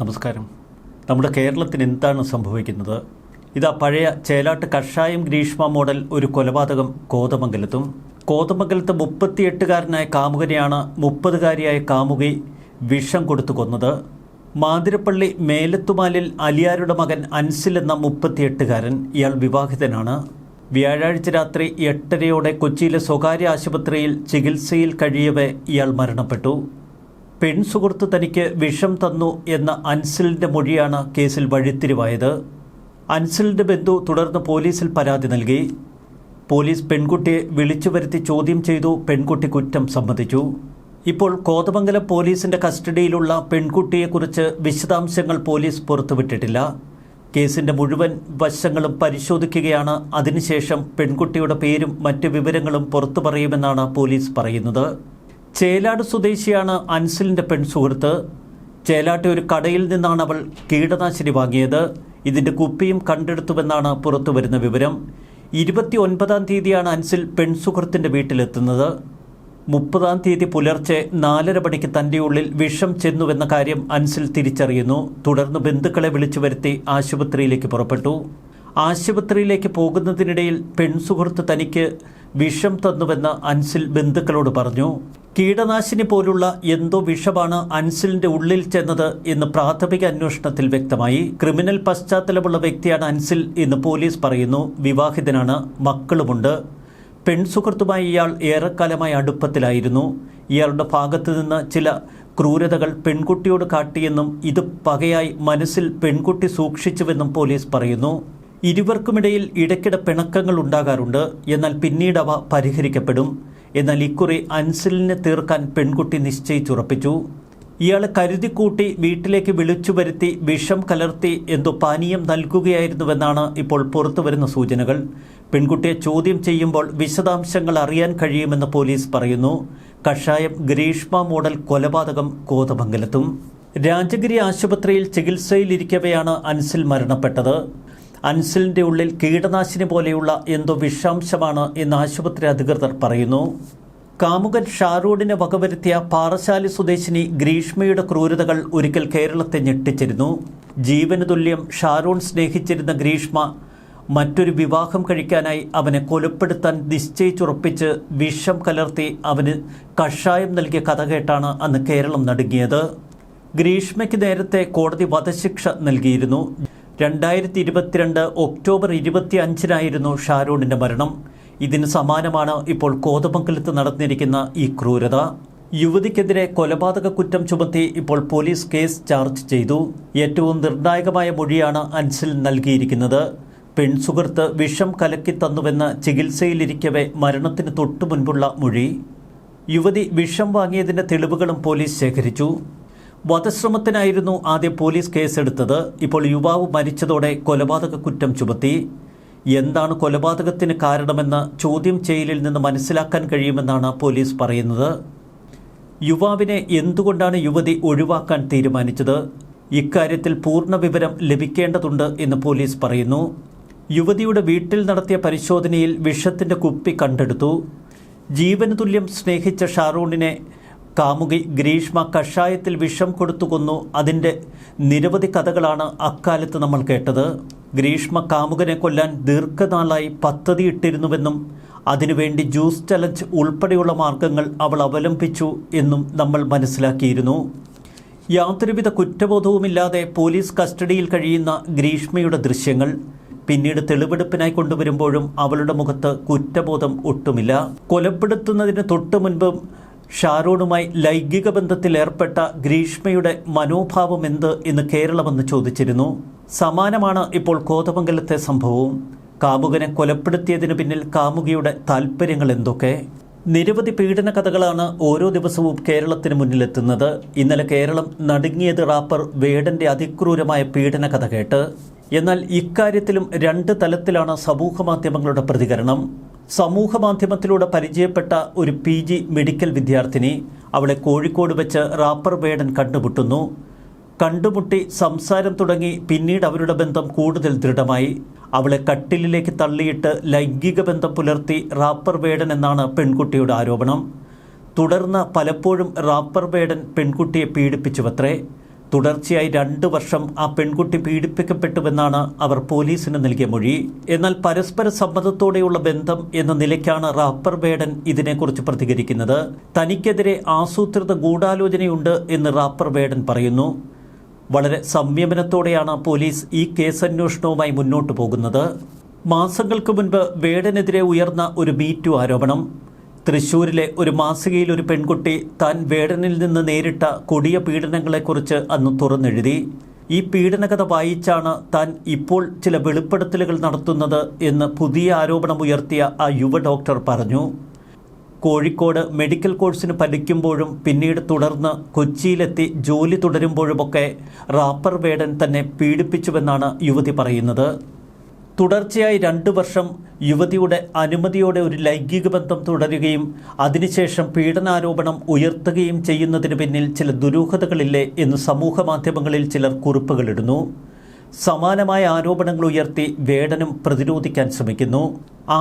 നമസ്കാരം. നമ്മുടെ കേരളത്തിന് എന്താണ് സംഭവിക്കുന്നത്? ഇതാ പഴയ ചേലാട്ട് കഷായം ഗ്രീഷ്മ മോഡൽ ഒരു കൊലപാതകം കോതമംഗലത്തും. കോതമംഗലത്ത് മുപ്പത്തിയെട്ടുകാരനായ കാമുകനെയാണ് മുപ്പതുകാരിയായ കാമുകി വിഷം കൊടുത്തു കൊന്നത്. മാതിരപ്പള്ളി മേലത്തുമാലിൽ അലിയാരുടെ മകൻ അൻസിൽ എന്ന മുപ്പത്തിയെട്ടുകാരൻ ഇയാൾ വിവാഹിതനാണ്. വ്യാഴാഴ്ച രാത്രി എട്ടരയോടെ കൊച്ചിയിലെ സ്വകാര്യ ആശുപത്രിയിൽ ചികിത്സയിൽ കഴിയവേ ഇയാൾ മരണപ്പെട്ടു. പെൺസുഹൃത്ത് തനിക്ക് വിഷം തന്നു എന്ന അൻസിലിന്റെ മൊഴിയാണ് കേസിൽ വഴിത്തിരിവായത്. അൻസിലിന്റെ ബന്ധു തുടർന്ന് പോലീസിൽ പരാതി നൽകി. പോലീസ് പെൺകുട്ടിയെ വിളിച്ചു വരുത്തി ചോദ്യം ചെയ്തു പെൺകുട്ടി കുറ്റം സമ്മതിച്ചു. ഇപ്പോൾ കോതമംഗലം പോലീസിന്റെ കസ്റ്റഡിയിലുള്ള പെൺകുട്ടിയെക്കുറിച്ച് വിശദാംശങ്ങൾ പോലീസ് പുറത്തുവിട്ടിട്ടില്ല. കേസിന്റെ മുഴുവൻ വശങ്ങളും പരിശോധിക്കുകയാണ്. അതിനുശേഷം പെൺകുട്ടിയുടെ പേരും മറ്റ് വിവരങ്ങളും പുറത്തു പറയുമെന്നാണ് പോലീസ് പറയുന്നത്. ചേലാട് സ്വദേശിയാണ് അൻസിലിന്റെ പെൺസുഹൃത്ത് ചേലാട്ടെ ഒരു കടയിൽ നിന്നാണ് അവൾ കീടനാശിനി വാങ്ങിയത്. ഇതിന്റെ കുപ്പിയും കണ്ടെടുത്തുവെന്നാണ് പുറത്തു വരുന്ന വിവരം. ഇരുപത്തി ഒൻപതാം തീയതിയാണ് അൻസിൽ പെൺസുഹൃത്തിന്റെ വീട്ടിലെത്തുന്നത്. മുപ്പതാം തീയതി പുലർച്ചെ നാലര മണിക്ക് തന്റെ ഉള്ളിൽ വിഷം ചെന്നുവെന്ന കാര്യം അൻസിൽ തിരിച്ചറിയുന്നു. തുടർന്ന് ബന്ധുക്കളെ വിളിച്ചു വരുത്തി ആശുപത്രിയിലേക്ക് പുറപ്പെട്ടു. ആശുപത്രിയിലേക്ക് പോകുന്നതിനിടയിൽ പെൺസുഹൃത്ത് തനിക്ക് വിഷം തന്നുവെന്ന് അൻസിൽ ബന്ധുക്കളോട് പറഞ്ഞു. കീടനാശിനി പോലുള്ള എന്തോ വിഷമാണ് അൻസിലിന്റെ ഉള്ളിൽ ചെന്നത് എന്ന് പ്രാഥമിക അന്വേഷണത്തിൽ വ്യക്തമായി. ക്രിമിനൽ പശ്ചാത്തലമുള്ള വ്യക്തിയാണ് അൻസിൽ എന്ന് പോലീസ് പറയുന്നു. വിവാഹിതനാണ് മക്കളുമുണ്ട്. പെൺസുഹൃത്തുമായി ഇയാൾ ഏറെക്കാലമായി അടുപ്പത്തിലായിരുന്നു. ഇയാളുടെ ഭാഗത്തു നിന്ന് ചില ക്രൂരതകൾ പെൺകുട്ടിയോട് കാട്ടിയെന്നും ഇത് പകയായി മനസ്സിൽ പെൺകുട്ടി സൂക്ഷിച്ചുവെന്നും പോലീസ് പറയുന്നു. ഇരുവർക്കുമിടയിൽ ഇടയ്ക്കിടെ പിണക്കങ്ങൾ ഉണ്ടാകാറുണ്ട്. എന്നാൽ പിന്നീട് അവ പരിഹരിക്കപ്പെടും. എന്നാൽ ഇക്കുറി അൻസിലിനെ തീർക്കാൻ പെൺകുട്ടി നിശ്ചയിച്ചുറപ്പിച്ചു. ഇയാളെ കരുതിക്കൂട്ടി വീട്ടിലേക്ക് വിളിച്ചു വരുത്തി വിഷം കലർത്തി എന്തോ പാനീയം നൽകുകയായിരുന്നുവെന്നാണ് ഇപ്പോൾ പുറത്തുവരുന്ന സൂചനകൾ. പെൺകുട്ടിയെ ചോദ്യം ചെയ്യുമ്പോൾ വിശദാംശങ്ങൾ അറിയാൻ കഴിയുമെന്ന് പോലീസ് പറയുന്നു. കഷായം ഗ്രീഷ്മ മോഡൽ കൊലപാതകം കോതമംഗലത്തും. രാജഗിരി ആശുപത്രിയിൽ ചികിത്സയിലിരിക്കവെയാണ് അൻസിൽ മരണപ്പെട്ടത്. അൻസിലിന്റെ ഉള്ളിൽ കീടനാശിനി പോലെയുള്ള എന്തോ വിഷാംശമാണ് എന്ന് ആശുപത്രി അധികൃതർ പറയുന്നു. കാമുകൻ ഷാറൂഡിനെ വകവരുത്തിയ പാറശാലി സ്വദേശിനി ഗ്രീഷ്മയുടെ ക്രൂരതകൾ ഒരിക്കൽ കേരളത്തെ ഞെട്ടിച്ചിരുന്നു. ജീവന് തുല്യം ഷാറൂൺ സ്നേഹിച്ചിരുന്ന ഗ്രീഷ്മ മറ്റൊരു വിവാഹം കഴിക്കാനായി അവനെ കൊലപ്പെടുത്താൻ നിശ്ചയിച്ചുറപ്പിച്ച് വിഷം കലർത്തി അവന് കഷായം നൽകിയ കഥ കേട്ടാണ് അന്ന് കേരളം നടുങ്ങിയത്. ഗ്രീഷ്മയ്ക്ക് നേരത്തെ കോടതി വധശിക്ഷ നൽകിയിരുന്നു. രണ്ടായിരത്തി ഇരുപത്തിരണ്ട് ഒക്ടോബർ ഇരുപത്തി അഞ്ചിനായിരുന്നു ഷാരൂണിന്റെ മരണം. ഇതിന് സമാനമാണ് ഇപ്പോൾ കോതമംഗലത്ത് നടന്നിരിക്കുന്ന ഈ ക്രൂരത. യുവതിക്കെതിരെ കൊലപാതക കുറ്റം ചുമത്തി ഇപ്പോൾ പോലീസ് കേസ് ചാർജ് ചെയ്തു. ഏറ്റവും നിർണായകമായ മൊഴിയാണ് അൻസിൽ നൽകിയിരിക്കുന്നത്. പെൺസുഹൃത്ത് വിഷം കലക്കി തന്നുവെന്ന് ചികിത്സയിലിരിക്കവേ മരണത്തിന് തൊട്ടു മുൻപുള്ള മൊഴി. യുവതി വിഷം വാങ്ങിയതിന്റെ തെളിവുകളും പോലീസ് ശേഖരിച്ചു. വധശ്രമത്തിനായിരുന്നു ആദ്യം പോലീസ് കേസെടുത്തത്. ഇപ്പോൾ യുവാവ് മരിച്ചതോടെ കൊലപാതക കുറ്റം ചുമത്തി. എന്താണ് കൊലപാതകത്തിന് കാരണമെന്ന് ചോദ്യം ചെയ്യലിൽ നിന്ന് മനസ്സിലാക്കാൻ കഴിയുമെന്നാണ് പോലീസ് പറയുന്നത്. യുവാവിനെ എന്തുകൊണ്ടാണ് യുവതി ഒഴിവാക്കാൻ തീരുമാനിച്ചത്? ഇക്കാര്യത്തിൽ പൂർണ വിവരം ലഭിക്കേണ്ടതുണ്ട് എന്ന് പോലീസ് പറയുന്നു. യുവതിയുടെ വീട്ടിൽ നടത്തിയ പരിശോധനയിൽ വിഷത്തിന്റെ കുപ്പി കണ്ടെടുത്തു. ജീവന് തുല്യം സ്നേഹിച്ച ഷാറൂണിനെ കാമുകി ഗ്രീഷ്മ കഷായത്തിൽ വിഷം കൊടുത്തു കൊന്നു. അതിന്റെ നിരവധി കഥകളാണ് അക്കാലത്ത് നമ്മൾ കേട്ടത്. ഗ്രീഷ്മ കാമുകനെ കൊല്ലാൻ ദീർഘനാളായി പദ്ധതിയിട്ടിരുന്നുവെന്നും അതിനുവേണ്ടി ജ്യൂസ് ചലഞ്ച് ഉൾപ്പെടെയുള്ള മാർഗങ്ങൾ അവൾ അവലംബിച്ചു എന്നും നമ്മൾ മനസ്സിലാക്കിയിരുന്നു. യാതൊരുവിധ കുറ്റബോധവുമില്ലാതെ പോലീസ് കസ്റ്റഡിയിൽ കഴിയുന്ന ഗ്രീഷ്മയുടെ ദൃശ്യങ്ങൾ പിന്നീട് തെളിവെടുപ്പിനായി കൊണ്ടുവരുമ്പോഴും അവളുടെ മുഖത്ത് കുറ്റബോധം ഒട്ടുമില്ല. കൊലപ്പെടുത്തുന്നതിന് തൊട്ടു മുൻപും ഷാരൂണുമായി ലൈംഗിക ബന്ധത്തിൽ ഏർപ്പെട്ട ഗ്രീഷ്മയുടെ മനോഭാവം എന്ത് എന്ന് കേരളമെന്ന് ചോദിച്ചിരുന്നു. സമാനമാണ് ഇപ്പോൾ കോതമംഗലത്തെ സംഭവവും. കാമുകനെ കൊലപ്പെടുത്തിയതിനു പിന്നിൽ കാമുകിയുടെ താല്പര്യങ്ങൾ എന്തൊക്കെ? നിരവധി പീഡന കഥകളാണ് ഓരോ ദിവസവും കേരളത്തിന് മുന്നിലെത്തുന്നത്. ഇന്നലെ കേരളം നടുങ്ങിയത് റാപ്പർ വേടന്റെ അതിക്രൂരമായ പീഡന കഥ കേട്ട് എന്നാൽ ഇക്കാര്യത്തിലും രണ്ട് തലത്തിലാണ് സമൂഹ മാധ്യമങ്ങളുടെ പ്രതികരണം. സമൂഹ മാധ്യമത്തിലൂടെ പരിചയപ്പെട്ട ഒരു പി ജി മെഡിക്കൽ വിദ്യാർത്ഥിനി അവളെ കോഴിക്കോട് വെച്ച് റാപ്പർ വേടൻ കണ്ടുമുട്ടുന്നു. കണ്ടുമുട്ടി സംസാരം തുടങ്ങി പിന്നീട് അവരുടെ ബന്ധം കൂടുതൽ ദൃഢമായി. അവളെ കട്ടിലിലേക്ക് തള്ളിയിട്ട് ലൈംഗിക ബന്ധം പുലർത്തി റാപ്പർ വേടൻ എന്നാണ് പെൺകുട്ടിയുടെ ആരോപണം. തുടർന്ന് പലപ്പോഴും റാപ്പർ വേടൻ പെൺകുട്ടിയെ പീഡിപ്പിച്ചുവത്രേ. തുടർച്ചയായി രണ്ട് വർഷം ആ പെൺകുട്ടി പീഡിപ്പിക്കപ്പെട്ടുവെന്നാണ് അവർ പോലീസിന് നൽകിയ മൊഴി. എന്നാൽ പരസ്പര സമ്മതത്തോടെയുള്ള ബന്ധം എന്ന നിലയ്ക്കാണ് റാപ്പർ ബേഡൻ ഇതിനെക്കുറിച്ച് പ്രതികരിക്കുന്നത്. തനിക്കെതിരെ ആസൂത്രിത ഗൂഢാലോചനയുണ്ട് എന്ന് റാപ്പർ ബേഡൻ പറയുന്നു. വളരെ സംയമനത്തോടെയാണ് പോലീസ് ഈ കേസന്വേഷണവുമായി മുന്നോട്ടു പോകുന്നത്. മാസങ്ങൾക്ക് മുൻപ് വേടനെതിരെ ഉയർന്ന ഒരു മീറ്റു ആരോപണം. തൃശൂരിലെ ഒരു മാസികയിൽ ഒരു പെൺകുട്ടി താൻ വേടനിൽ നിന്ന് നേരിട്ട കൊടിയ പീഡനങ്ങളെക്കുറിച്ച് അന്ന് തുറന്നെഴുതി. ഈ പീഡനകഥ വായിച്ചാണ് താൻ ഇപ്പോൾ ചില വെളിപ്പെടുത്തലുകൾ നടത്തുന്നത് എന്ന് പുതിയ ആരോപണം ഉയർത്തിയ ആ യുവ ഡോക്ടർ പറഞ്ഞു. കോഴിക്കോട് മെഡിക്കൽ കോഴ്സിന് പഠിക്കുമ്പോഴും പിന്നീട് തുടർന്ന് കൊച്ചിയിലെത്തി ജോലി തുടരുമ്പോഴുമൊക്കെ റാപ്പർ വേടൻ തന്നെ പീഡിപ്പിച്ചുവെന്നാണ് യുവതി പറയുന്നത്. തുടർച്ചയായി രണ്ട് വർഷം യുവതിയുടെ അനുമതിയോടെ ഒരു ലൈംഗിക ബന്ധം തുടരുകയും അതിനുശേഷം പീഡനാരോപണം ഉയർത്തുകയും ചെയ്യുന്നതിന് പിന്നിൽ ചില ദുരൂഹതകളില്ലേ എന്ന് സമൂഹ മാധ്യമങ്ങളിൽ ചിലർ കുറിപ്പുകളിടുന്നു. സമാനമായ ആരോപണങ്ങൾ ഉയർത്തി വേടനും പ്രതിരോധിക്കാൻ ശ്രമിക്കുന്നു.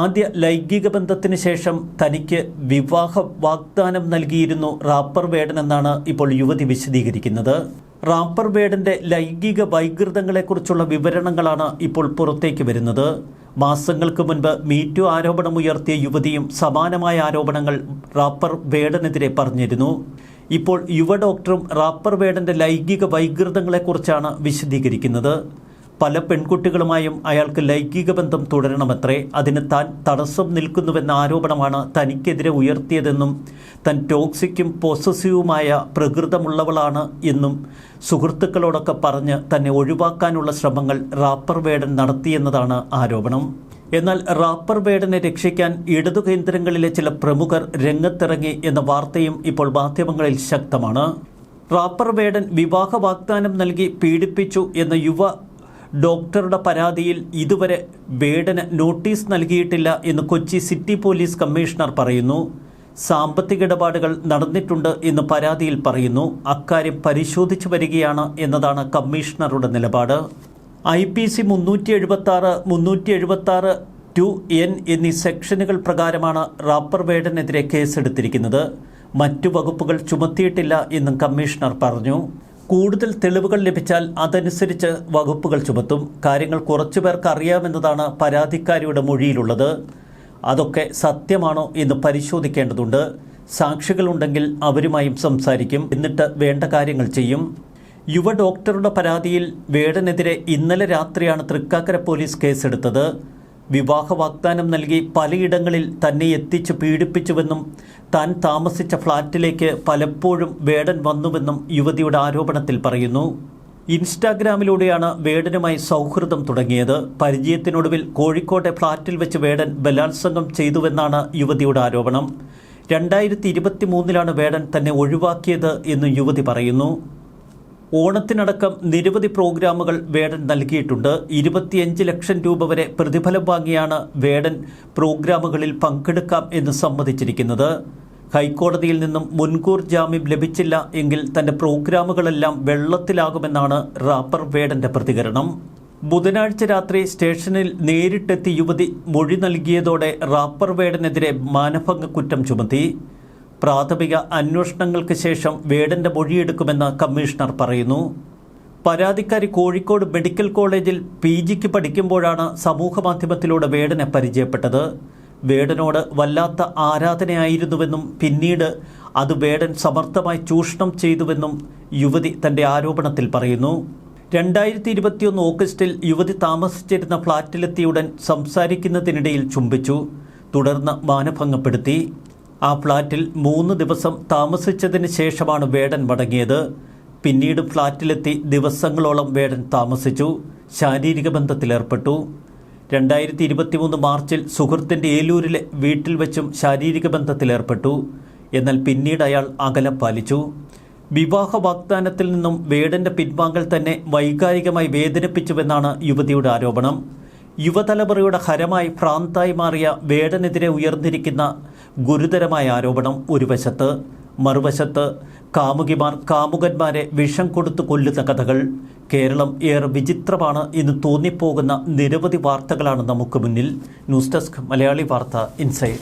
ആദ്യ ലൈംഗിക ബന്ധത്തിന് ശേഷം തനിക്ക് വിവാഹ വാഗ്ദാനം നൽകിയിരുന്നു റാപ്പർ വേടനെന്നാണ് ഇപ്പോൾ യുവതി വിശദീകരിക്കുന്നത്. റാപ്പർ ബേഡിന്റെ ലൈംഗിക വൈകൃതങ്ങളെക്കുറിച്ചുള്ള വിവരണങ്ങളാണ് ഇപ്പോൾ പുറത്തേക്ക് വരുന്നത്. മാസങ്ങൾക്ക് മുൻപ് മീറ്റു ആരോപണമുയർത്തിയ യുവതിയും സമാനമായ ആരോപണങ്ങൾ റാപ്പർ വേടനെതിരെ പറഞ്ഞിരുന്നു. ഇപ്പോൾ യുവ ഡോക്ടറും റാപ്പർ വേടന്റെ ലൈംഗിക വൈകൃതങ്ങളെക്കുറിച്ചാണ് വിശദീകരിക്കുന്നത്. പല പെൺകുട്ടികളുമായും അയാൾക്ക് ലൈംഗിക ബന്ധം തുടരണമത്രേ അതിന് താൻ തടസ്സം നിൽക്കുന്നുവെന്ന ആരോപണമാണ് തനിക്കെതിരെ ഉയർത്തിയതെന്നും തൻ ടോക്സിക്കും പോസസീവുമായ പ്രകൃതമുള്ളവളാണ് എന്നും സുഹൃത്തുക്കളോടൊക്കെ പറഞ്ഞ് തന്നെ ഒഴിവാക്കാനുള്ള ശ്രമങ്ങൾ റാപ്പർ വേടൻ നടത്തിയെന്നതാണ് ആരോപണം. എന്നാൽ റാപ്പർ വേടനെ രക്ഷിക്കാൻ ഇടതു കേന്ദ്രങ്ങളിലെ ചില പ്രമുഖർ രംഗത്തിറങ്ങി എന്ന വാർത്തയും ഇപ്പോൾ മാധ്യമങ്ങളിൽ ശക്തമാണ്. റാപ്പർ വേടൻ വിവാഹ വാഗ്ദാനം നൽകി പീഡിപ്പിച്ചു എന്ന യുവ ഡോക്ടറുടെ പരാതിയിൽ ഇതുവരെ വേടന് നോട്ടീസ് നൽകിയിട്ടില്ല എന്ന് കൊച്ചി സിറ്റി പോലീസ് കമ്മീഷണർ പറയുന്നു. സാമ്പത്തിക ഇടപാടുകൾ നടന്നിട്ടുണ്ട് എന്ന് പരാതിയിൽ പറയുന്നു. അക്കാര്യം പരിശോധിച്ചു വരികയാണ് എന്നതാണ് കമ്മീഷണറുടെ നിലപാട്. ഐ പി സി മുന്നൂറ്റി എഴുപത്തി ആറ് മുന്നൂറ്റി എഴുപത്തി ആറ് ടു എൻ എന്നീ സെക്ഷനുകൾ പ്രകാരമാണ് റാപ്പർ വേടനെതിരെ കേസെടുത്തിരിക്കുന്നത്. മറ്റു വകുപ്പുകൾ ചുമത്തിയിട്ടില്ല എന്നും കമ്മീഷണർ പറഞ്ഞു. കൂടുതൽ തെളിവുകൾ ലഭിച്ചാൽ അതനുസരിച്ച് വകുപ്പുകൾ ചുമത്തും. കാര്യങ്ങൾ കുറച്ചു പേർക്ക് അറിയാമെന്നതാണ് പരാതിക്കാരിയുടെ മൊഴിയിലുള്ളത്. അതൊക്കെ സത്യമാണോ എന്ന് പരിശോധിക്കേണ്ടതുണ്ട്. സാക്ഷികളുണ്ടെങ്കിൽ അവരുമായും സംസാരിക്കും. എന്നിട്ട് വേണ്ട കാര്യങ്ങൾ ചെയ്യും. യുവ ഡോക്ടറുടെ പരാതിയിൽ വേടനെതിരെ ഇന്നലെ രാത്രിയാണ് തൃക്കാക്കര പോലീസ് കേസെടുത്തത്. വിവാഹ വാഗ്ദാനം നൽകി പലയിടങ്ങളിൽ തന്നെ എത്തിച്ച് പീഡിപ്പിച്ചുവെന്നും താൻ താമസിച്ച ഫ്ളാറ്റിലേക്ക് പലപ്പോഴും വേടൻ വന്നുവെന്നും യുവതിയുടെ ആരോപണത്തിൽ പറയുന്നു. ഇൻസ്റ്റാഗ്രാമിലൂടെയാണ് വേടനുമായി സൗഹൃദം തുടങ്ങിയത്. പരിചയത്തിനൊടുവിൽ കോഴിക്കോട്ടെ ഫ്ളാറ്റിൽ വെച്ച് വേടൻ ബലാത്സംഗം ചെയ്തുവെന്നാണ് യുവതിയുടെ ആരോപണം. രണ്ടായിരത്തി ഇരുപത്തി മൂന്നിലാണ് വേടൻ തന്നെ ഒഴിവാക്കിയത് എന്നും യുവതി പറയുന്നു. ഓണത്തിനടക്കം നിരവധി പ്രോഗ്രാമുകൾ വേടൻ നൽകിയിട്ടുണ്ട്. ഇരുപത്തിയഞ്ച് ലക്ഷം രൂപ വരെ പ്രതിഫലം വാങ്ങിയാണ് വേടൻ പ്രോഗ്രാമുകളിൽ പങ്കെടുക്കാം എന്ന് സമ്മതിച്ചിരിക്കുന്നത്. ഹൈക്കോടതിയിൽ നിന്നും മുൻകൂർ ജാമ്യം ലഭിച്ചില്ല എങ്കിൽ തന്റെ പ്രോഗ്രാമുകളെല്ലാം വെള്ളത്തിലാകുമെന്നാണ് റാപ്പർ വേടന്റെ പ്രതികരണം. ബുധനാഴ്ച രാത്രി സ്റ്റേഷനിൽ നേരിട്ടെത്തി യുവതി മൊഴി നൽകിയതോടെ റാപ്പർ വേടനെതിരെ മാനഭംഗ കുറ്റം ചുമത്തി. പ്രാഥമിക അന്വേഷണങ്ങൾക്ക് ശേഷം വേടന്റെ മൊഴിയെടുക്കുമെന്ന് കമ്മീഷണർ പറയുന്നു. പരാതിക്കാരി കോഴിക്കോട് മെഡിക്കൽ കോളേജിൽ പി ജിക്ക് പഠിക്കുമ്പോഴാണ് സമൂഹമാധ്യമത്തിലൂടെ വേടനെ പരിചയപ്പെട്ടത്. വേടനോട് വല്ലാത്ത ആരാധനയായിരുന്നുവെന്നും പിന്നീട് അത് വേടൻ സമർത്ഥമായി ചൂഷണം ചെയ്തുവെന്നും യുവതി തന്റെ ആരോപണത്തിൽ പറയുന്നു. രണ്ടായിരത്തി ഇരുപത്തിയൊന്ന് ഓഗസ്റ്റിൽ യുവതി താമസിച്ചിരുന്ന ഫ്ളാറ്റിലെത്തിയുടൻ സംസാരിക്കുന്നതിനിടയിൽ ചുംബിച്ചു. തുടർന്ന് മാനഭംഗപ്പെടുത്തി ആ ഫ്ളാറ്റിൽ മൂന്ന് ദിവസം താമസിച്ചതിന് ശേഷമാണ് വേടൻ മടങ്ങിയത്. പിന്നീട് ഫ്ളാറ്റിലെത്തി ദിവസങ്ങളോളം വേടൻ താമസിച്ചു ശാരീരിക ബന്ധത്തിലേർപ്പെട്ടു. രണ്ടായിരത്തി ഇരുപത്തിമൂന്ന് മാർച്ചിൽ സുഹൃത്തിന്റെ ഏലൂരിലെ വീട്ടിൽ വെച്ചും ശാരീരിക ബന്ധത്തിലേർപ്പെട്ടു. എന്നാൽ പിന്നീട് അയാൾ അകലം പാലിച്ചു. വിവാഹ വാഗ്ദാനത്തിൽ നിന്നും വേടന്റെ പിൻവാങ്ങൽ തന്നെ വൈകാരികമായി വേദനിപ്പിച്ചുവെന്നാണ് യുവതിയുടെ ആരോപണം. യുവതലമുറയുടെ ഹരമായി ഭ്രാന്തായി മാറിയ വേടനെതിരെ ഉയർന്നിരിക്കുന്ന ഗുരുതരമായ ആരോപണം ഒരു വശത്ത് മറുവശത്ത് കാമുകിമാർ കാമുകന്മാരെ വിഷം കൊടുത്തു കൊല്ലുന്ന കഥകൾ കേരളം ഏറെ വിചിത്രമാണ് എന്ന് തോന്നിപ്പോകുന്ന നിരവധി വാർത്തകളാണ് നമുക്ക് മുന്നിൽ. ന്യൂസ് ഡെസ്ക് മലയാളി വാർത്ത ഇൻസൈഡ്